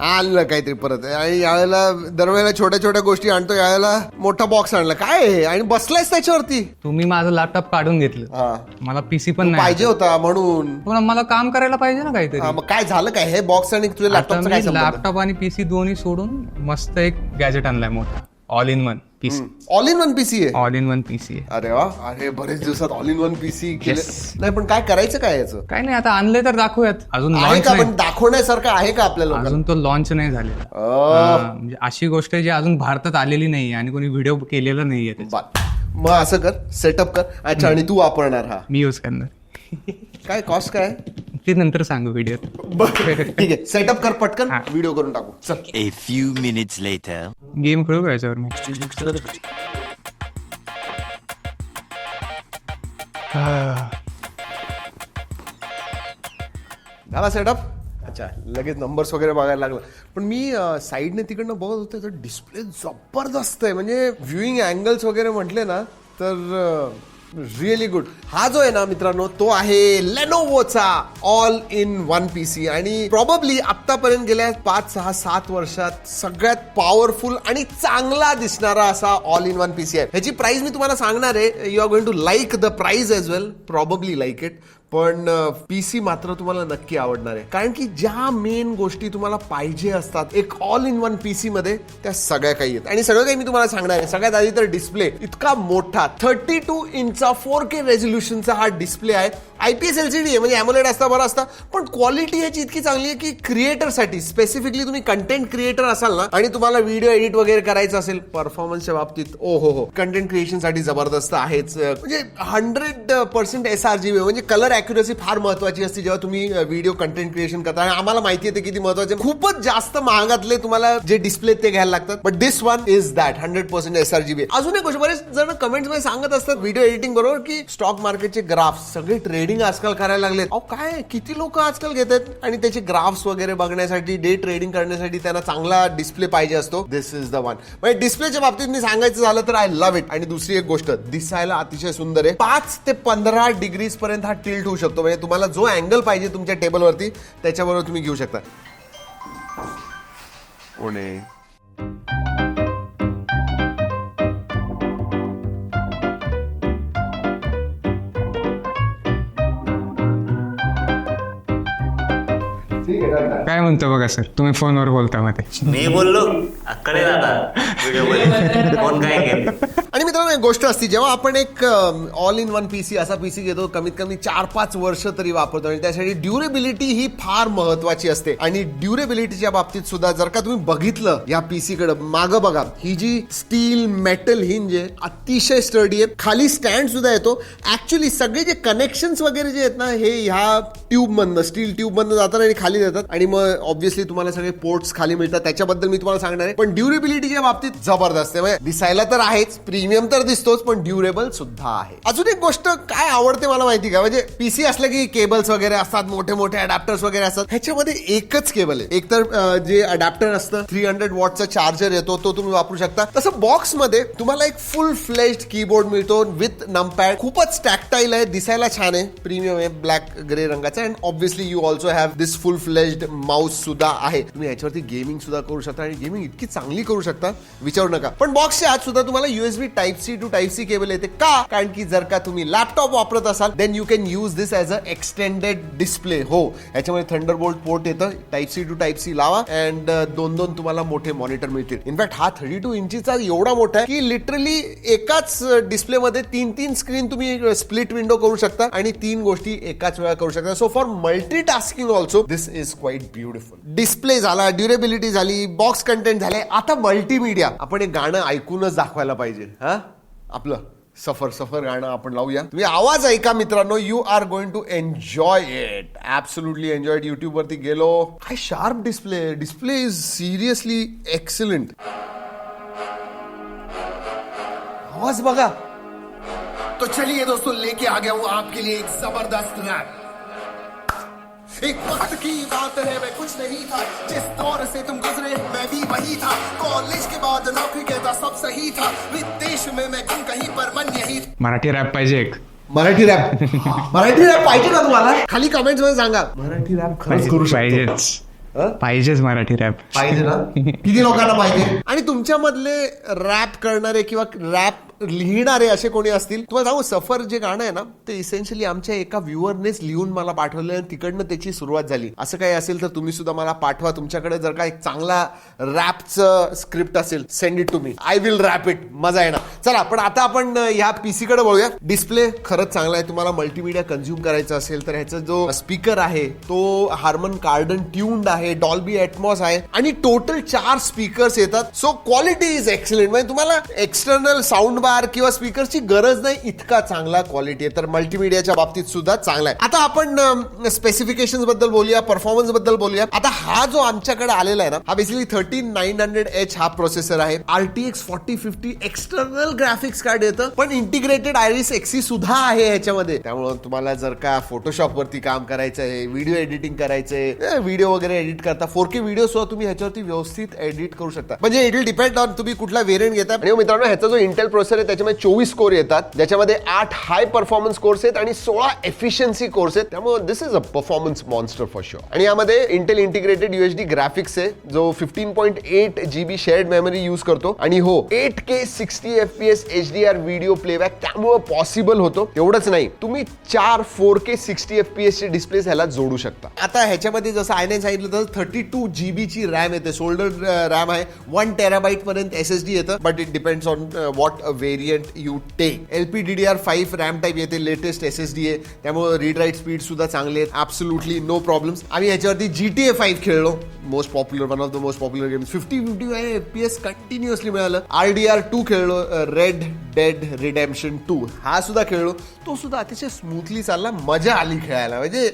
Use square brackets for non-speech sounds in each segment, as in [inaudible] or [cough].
आलं काहीतरी परत. आणि यावेळेला दरवेळेला छोट्या छोट्या गोष्टी आणतो. यावेळेला मोठा बॉक्स आणला. काय आहे? आणि बसलायस त्याच्यावरती? तुम्ही माझं लॅपटॉप काढून घेतलं. हा. मला पीसी पण नाही पाहिजे होता म्हणून. पण मला काम करायला पाहिजे ना काहीतरी. हा, मग काय झालं काय? हे बॉक्स आणि तुझ्या आता लॅपटॉपचं काय मी संबंध? लॅपटॉप आणि पीसी दोन्ही सोडून मस्त एक गॅजेट आणलाय मोठा. All in one all in one PC आहे. ऑल इन वन पीसी अरे वा. अरे बरेच दिवसात ऑल इन वन पीसी. नाही पण काय करायचं काय याचं? काय नाही आता आणले तर दाखवूयात. अजून लॉन्च पण दाखवण्यासारखं आहे का आपल्या लोकांना? अजून तो लॉन्च नाही झालेला. म्हणजे अशी गोष्ट आहे जी अजून भारतात आलेली नाही आणि कोणी व्हिडिओ केलेला नाहीये मग असं कर सेटअप कर. अच्छा आणि तू वापरणार हा. मी यूज करणार. काय कॉस्ट काय? ते नंतर सांगू व्हिडिओ ठीक आहे. सेटअप कर पटकन. व्हिडिओ करून टाकू. चल. A few minutes later. Game खेळू का याच्यावर मी. झाला सेटअप अच्छा लगेच नंबर्स वगैरे बघायला लागलं. पण मी साईडने तिकडनं बघत होतो तर डिस्प्ले जबरदस्त आहे. म्हणजे व्ह्युईंग अँगल्स वगैरे म्हटले ना तर रिअली गुड हा जो आहे ना मित्रांनो तो आहे लेनोवोचा all in one P C आणि प्रॉबली आतापर्यंत गेल्या पाच सहा सात वर्षात सगळ्यात पॉवरफुल आणि चांगला दिसणारा असा all in one P C आहे. ह्याची प्राइस मी तुम्हाला सांगणार आहे. You are going to like the price as well probably like it पण पीसी मात्र तुम्हाला नक्की आवडणार आहे. कारण की ज्या मेन गोष्टी तुम्हाला पाहिजे असतात एक ऑल इन वन पीसी मध्ये त्या सगळ्या काही आहेत. आणि सगळं काही मी तुम्हाला सांगणार आहे. सगळ्यात आधी तर डिस्प्ले इतका मोठा थर्टी टू इंचचा फोर के रेझोल्युशनचा हा डिस्प्ले आहे. आयपीएस एलसीडी आहे म्हणजे ॲमोलेड असता बरं असता पण क्वालिटी ह्याची इतकी चांगली आहे की क्रिएटरसाठी स्पेसिफिकली तुम्ही कंटेंट क्रिएटर असाल ना आणि तुम्हाला व्हिडिओ एडिट वगैरे करायचं असेल परफॉर्मन्सच्या बाबतीत ओ हो हो कंटेंट क्रिएशनसाठी जबरदस्त आहेच म्हणजे hundred percent S R G म्हणजे कलर अॅक्युरसी फार महत्वाची असते जेव्हा तुम्ही व्हिडिओ कंटेंट क्रिएशन करता. आणि आम्हाला माहिती येते किती महत्त्वाचे खूपच जास्त महागातले तुम्हाला जे डिस्प्ले ते घ्यायला लागतात. But this one is that hundred percent S R G B अजून एक गोष्ट बरेच जण कमेंट्समध्ये सांगत असतात व्हिडिओ एडिटिंग बरोबर की स्टॉक मार्केटचे ग्राफ सगळे ट्रेड ट्रेडिंग आजकाल करायला लागलेत. अहो काय किती लोक आजकाल घेतात? आणि त्याचे ग्राफ्स वगैरे बघण्यासाठी डे ट्रेडिंग करण्यासाठी त्यांना चांगला डिस्प्ले पाहिजे असतो. दिस इज द वन म्हणजे डिस्प्लेच्या बाबतीत मी सांगायचं झालं तर आय लव्ह इट आणि दुसरी एक गोष्ट दिसायला अतिशय सुंदर आहे. पाच ते पंधरा डिग्रीज पर्यंत हा टिल्ट होऊ शकतो. म्हणजे तुम्हाला जो अँगल पाहिजे तुमच्या टेबलवरती त्याच्याबरोबर तुम्ही घेऊ शकता. काय म्हणतो बघा सर? तुम्ही फोनवर बोलता मध्ये मी बोललो. अक्कडे आता व्हिडिओ [laughs] कोण काय एक गोष्ट असते जेव्हा आपण एक ऑल इन वन पीसी असा पीसी घेतो कमीत कमी चार पाच वर्ष तरी वापरतो. आणि त्यासाठी ड्युरेबिलिटी ही फार महत्वाची असते. आणि ड्युरेबिलिटीच्या बाबतीत सुद्धा जर का तुम्ही बघितलं या पीसी कडे मागं बघा. ही जी स्टील मेटल हिंज आहे अतिशय स्टडी आहे. खाली स्टँड सुद्धा येतो. ऍक्च्युली सगळे जे कनेक्शन वगैरे जे आहेत ना हे ह्या ट्यूब मधनं स्टील ट्यूब मधनं जातात आणि खाली जातात. आणि मग ऑब्व्हियसली तुम्हाला सगळे पोर्ट्स खाली मिळतात. त्याच्याबद्दल मी तुम्हाला सांगणार आहे. पण ड्युरेबिलिटीच्या बाबतीत जबरदस्त आहे. म्हणजे दिसायला तर आहेच प्रीमियम तर दिसतोच पण ड्युरेबल सुद्धा आहे. अजून एक गोष्ट काय आवडते मला माहिती का? म्हणजे पीसी असलं की केबल्स वगैरे असतात मोठे मोठे अडॅप्टर्स वगैरे असतात ह्याच्यामध्ये एकच केबल आहे. एक तर जे अडॅप्टर असतं थ्री हंड्रेड वॉटचा चार्जर येतो तो तुम्ही वापरू शकता. तसं बॉक्समध्ये तुम्हाला एक फुल फ्लेज्ड कीबोर्ड मिळतो विथ नमपॅड खूपच टॅक्टाईल आहे दिसायला छान आहे. प्रीमियम आहे ब्लॅक ग्रे रंगाचा. And obviously you also have this full fledged mouse सुद्धा आहे. तुम्ही याच्यावरती गेमिंग सुद्धा करू शकता आणि गेमिंग इतकी चांगली करू शकता विचारू नका. पण बॉक्सच्या आत सुद्धा तुम्हाला USB type C to type C cable येते का? कारण की जर का तुम्ही लॅपटॉप वापरत असाल then you can use this as a extended display हो याच्यामध्ये थंडरबोल्ट पोर्ट येतं. Type C to type C लावा अँड uh, दोन दोन तुम्हाला मोठे मॉनिटर मिळतील. इनफॅक्ट हा थर्टी टू इंचीचा एवढा मोठा आहे की लिटरली एकाच uh, डिस्प्लेमध्ये तीन तीन स्क्रीन तुम्ही uh, स्प्लिट विंडो करू शकता आणि तीन गोष्टी एकाच वेळा करू शकता. So for multi tasking also this is quite beautiful display झाला ड्युरेबिलिटी झाली बॉक्स कंटेंट झाले. आता मल्टीमीडिया आपण एक गाणं ऐकूनच दाखवायला पाहिजे. हा? आपलं सफर सफर गाणं आपण लावूया. तुम्ही आवाज ऐका मित्रांनो you are going to enjoy it absolutely enjoy YouTube वरती गेलो. काय sharp display display is seriously excellent आवाज बघा. तो चलिए दोस्तों लेके आ गया हूँ आपके लिए एक जबरदस्त रैप एक वक्त की बात है मैं कुछ नहीं था। जिस दौर से तुम गुजरे मैं भी वही था। कॉलेज के बाद नौकरी कहता सब सही था। विदेश में मैं गुम कहीं पर मन यही मराठी रॅप पाहिजे एक. मराठी रॅप. मराठी रॅप पाहिजे का तुम्हाला? खाली कमेंट्समध्ये सांगा. मराठी रॅप खरंच करू शकतो. पाहिजेच. पाहिजेच मराठी रॅप. पाहिजे ना? किती लोकांना पाहिजे? आणि तुमच्यामधले रॅप करणारे किंवा रॅप लिहिणारे असे कोणी असतील? तुम्हाला सांगू सफर जे गाणं आहे ना ते इसेन्शियली आमच्या एका व्ह्युअरनेच लिहून मला पाठवलं आणि तिकडनं त्याची सुरुवात झाली. असं काही असेल तर तुम्ही सुद्धा मला पाठवा. तुमच्याकडे जर का एक चांगला रॅपचं स्क्रिप्ट असेल send it to me I will rap it मजा येणार. चला पण आता आपण ह्या पीसीकडे बघूया डिस्प्ले खरंच चांगला आहे. तुम्हाला मल्टीमीडिया कन्झ्युम करायचं असेल तर ह्याचा जो स्पीकर आहे तो हार्मन कार्डन ट्यून्ड आहे डॉल्बी ॲटमॉस आहे आणि टोटल चार स्पीकर्स येतात. सो क्वालिटी इज एक्सलेंट म्हणजे तुम्हाला एक्सटर्नल साऊंड बार किंवा स्पीकरची गरज नाही इतका चांगला क्वालिटी आहे. तर मल्टीमीडियाच्या बाबतीत सुद्धा चांगला आहे. आता आपण स्पेसिफिकेशनबद्दल बोलूया परफॉर्मन्सबद्दल बोलूया. आता हा जो आमच्याकडे आलेला आहे ना हा basically thirteen nine hundred H हा प्रोसेसर आहे. RTX forty fifty external graphics card येतं. पण इंटिग्रेटेड आयरिस एक्सी सुद्धा आहे ह्याच्यामध्ये. त्यामुळं तुम्हाला जर का फोटोशॉप वरती काम करायचं आहे व्हिडिओ एडिटिंग करायचंय व्हिडिओ वगैरे एडिट करता फोर के व्हिडिओ सुद्धा तुम्ही ह्याच्यावरती व्यवस्थित एडिट करू शकता. म्हणजे इट विल डिपेंड ऑन तुम्ही कुठला व्हेरियंट घेता. हो मित्रांनो ह्याचा जो इंटेल प्रोसेसर आहे त्याच्यामध्ये चोवीस कोर येतात. ज्याच्यामध्ये आठ हाय परफॉर्मन्स कोर्स आहेत आणि सोळा एफिशियन्सी कोर्स आहेत. त्यामुळे this is a performance monster for sure आणि यामध्ये इंटेल इंटिग्रेटेड युएचडी ग्राफिक्स आहे जो fifteen point eight GB shared memory use करतो. आणि हो eight K sixty F P S H D R video playback त्यामुळे पॉसिबल होतो. एवढंच नाही तुम्ही चार four K sixty F P S चे डिस्प्ले ह्याला जोडू शकता. आता ह्याच्यामध्ये जसं आयने सांगितलं तर थर्टी टू जीबी ची रॅम येते. शोल्डर रॅम आहे. वन टेराबाईट पर्यंत एस एस डी येतं but it depends on what variant you take L P D D R five RAM type येते लेटेस्ट एस एस डी आहे. त्यामुळे read write speed सुद्धा चांगले आहेत ॲब्सोल्युटली नो प्रॉब्लेम्स आम्ही याच्यावरती जी टी ए फाईव्ह खेळलो. Most popular one of the most popular games fifty fifty F P S continuously मिळालं. आर डी आर टू खेळलो रेड डेड रिडेम्पशन टू हा सुद्धा खेळलो. तो सुद्धा अतिशय स्मूथली चालला. मजा आली खेळायला. म्हणजे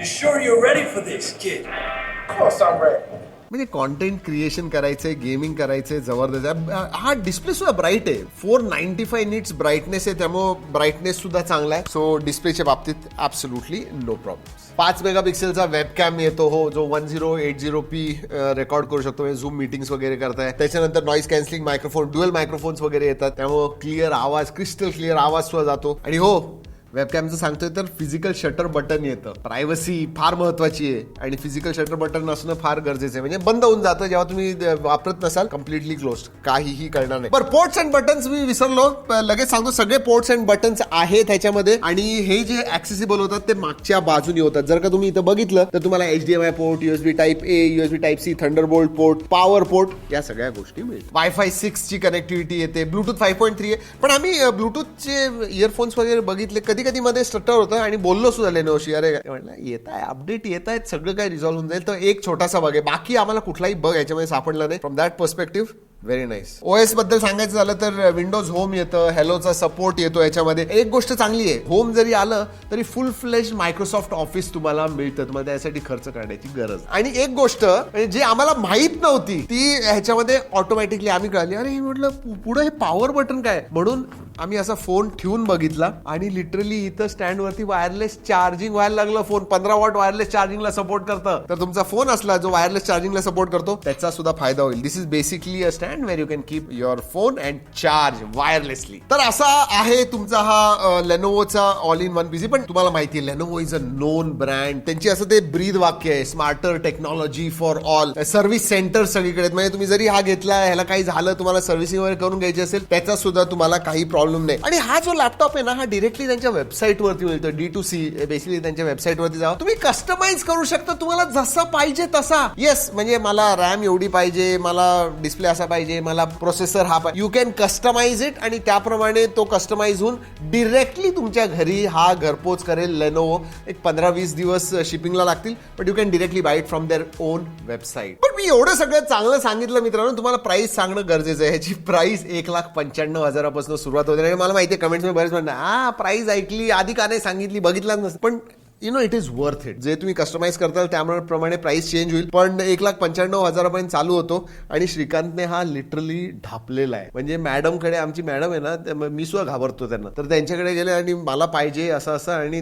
You sure you're ready for this, kid? Of course I'm ready. म्हणजे कॉन्टेंट क्रिएशन करायचंय गेमिंग करायचंय जबरदस्त. हा डिस्प्ले सुद्धा ब्राईट आहे. Four ninety five nits brightness आहे त्यामुळे ब्राईटनेस सुद्धा चांगला आहे. सो डिस्प्लेच्या बाबतीत ॲब्सोल्युटली नो प्रॉब्लेम पाच मेगापिक्सेलचा वेबकॅम येतो हो जो one zero eight zero p record करू शकतो. म्हणजे झूम मिटिंग्स वगैरे करताय. त्याच्यानंतर noise cancelling microphone dual microphones वगैरे येतात. त्यामुळे क्लिअर आवाज क्रिस्टल क्लिअर आवाज सुद्धा जातो. आणि हो वेबकॅमचं सांगतोय तर फिजिकल शटर बटन येतं. प्रायव्हसी फार महत्वाची आहे. आणि फिजिकल शटर बटन असणं फार गरजेचं आहे. म्हणजे बंद होऊन जातं जेव्हा तुम्ही वापरत नसाल कम्प्लिटली क्लोज काहीही करणार नाही. बरं पोर्ट्स अँड बटन्स मी विसरलो. लगेच सांगतो सगळे पोर्ट्स अँड बटन्स आहेत ह्याच्यामध्ये. आणि हे जे ऍक्सेसिबल होतात ते मागच्या बाजूने होतात. जर का तुम्ही इथं बघितलं तर तुम्हाला H D M I port USB type A USB type C thunderbolt port power port या सगळ्या गोष्टी मिळतात. वायफाय सिक्स ची कनेक्टिव्हिटी येते. ब्लूटूथ फाय पॉईंट थ्री आहे. पण आम्ही ब्लूटूथचे इयरफोन्स वगैरे बघितले कधी कधी मध्ये स्ट्रक्टर होतं आणि बोललो सुद्धा लेनोशी अरे म्हटलं येत आहे अपडेट येत आहेत सगळं काय रिझॉल्व्ह होऊन जाईल. तर एक छोटासा बघ आहे. बाकी आम्हाला कुठलाही बघ याच्यामध्ये सापडला नाही. From that perspective very nice ओएसबद्दल सांगायचं झालं तर विंडोज होम येतं हॅलोचा सपोर्ट येतो याच्यामध्ये. एक गोष्ट चांगली आहे होम जरी आलं तरी फुल फ्लेश मायक्रोसॉफ्ट ऑफिस तुम्हाला मिळतं. तुम्हाला त्यासाठी खर्च करण्याची गरज. आणि एक गोष्ट म्हणजे जी आम्हाला माहीत नव्हती ती ह्याच्यामध्ये ऑटोमॅटिकली आम्ही कळली. अरे म्हटलं पुढे पुढं हे पॉवर बटन काय? म्हणून आम्ही असा फोन ठेवून बघितला आणि लिटरली इथं स्टँडवरती वायरलेस चार्जिंग व्हायला लागलं फोन पंधरा वॉट वायरलेस चार्जिंगला सपोर्ट करतं. तर तुमचा फोन असला जो वायरलेस चार्जिंगला सपोर्ट करतो त्याचा सुद्धा फायदा होईल. This is basically a stand where you can keep your phone and charge wirelessly तर असा आहे तुमचा हा लेनोवोचा ऑल इन वन पीसी पण तुम्हाला माहिती आहे Lenovo is a known brand त्यांची असं ते ब्रीद वाक्य आहे smarter technology for all service centre सगळीकडे आहेत. म्हणजे तुम्ही जरी हा घेतला ह्याला काही झालं तुम्हाला सर्व्हिसिंग वगैरे करून घ्यायची असेल त्याचा सुद्धा तुम्हाला काही प्रॉब्लेम नाही. आणि हा जो लॅपटॉप आहे ना हा डिरेक्टली त्यांच्या वेबसाईट वरती मिळतो डी टू सी बेसिकली त्यांच्या वेबसाईट वरती जावा. तुम्ही कस्टमाइज करू शकता तुम्हाला जसा पाहिजे तसा. येस म्हणजे मला रॅम एवढी पाहिजे मला डिस्प्ले असा पाहिजे. मला प्रोसेसर हा पाहिजे. यू कॅन कस्टमाइज इट आणि त्याप्रमाणे तो कस्टमाइज होऊन डिरेक्टली तुमच्या घरी हा घरपोच करेल लेनोवो एक पंधरा वीस दिवस शिपिंगला लागतील but you can directly buy it from their own website पण मी एवढं सगळं चांगलं सांगितलं मित्रांनो तुम्हाला प्राईस सांगणं गरजेचं आहे. ह्याची प्राईस एक लाख पंच्याण्णव हजारापासून सुरुवात होते. आणि मला माहिती आहे कमेंट्समध्ये बरेच म्हणतात हा प्राईस ऐकली आधी का नाही सांगितली बघितलाच नसतं. पण you know it is worth it जे तुम्ही कस्टमाइज करताल त्याप्रमाणे प्राइस चेंज होईल. पण एक लाख पंच्याण्णव हजारापर्यंत चालू होतो आणि श्रीकांतने हा लिटरली ढापलेला आहे. म्हणजे मॅडमकडे आमची मॅडम आहे ना मी सुद्धा घाबरतो त्यांना. तर त्यांच्याकडे गेले आणि मला पाहिजे असं असं आणि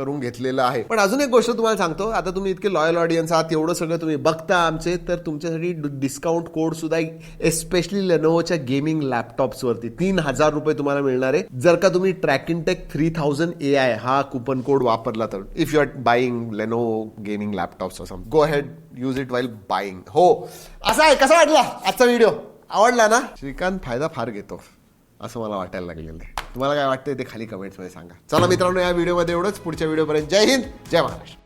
करून घेतलेलं आहे. पण अजून एक गोष्ट तुम्हाला सांगतो. आता तुम्ही इतके लॉयल ऑडियन्स आहात एवढं सगळं तुम्ही बघता आमचे तर तुमच्यासाठी डिस्काउंट कोड सुद्धा एस्पेशली लेनोवोच्या गेमिंग लॅपटॉप्सवरती तीन हजार रुपये तुम्हाला मिळणार आहे. जर का तुम्ही track in tech three thousand A I हा कुपन कोड वापरला तर. If you are buying Lenovo gaming laptops असं go head use it while buying हो. असा आहे कसा वाटला आजचा व्हिडिओ आवडला ना? श्रीकांत फायदा फार घेतो असं मला वाटायला लागलेलं आहे. तुम्हाला काय वाटतंय ते खाली कमेंट्समध्ये सांगा. चला मित्रांनो या व्हिडिओमध्ये एवढंच. पुढच्या व्हिडिओपर्यंत जय हिंद जय महाराष्ट्र.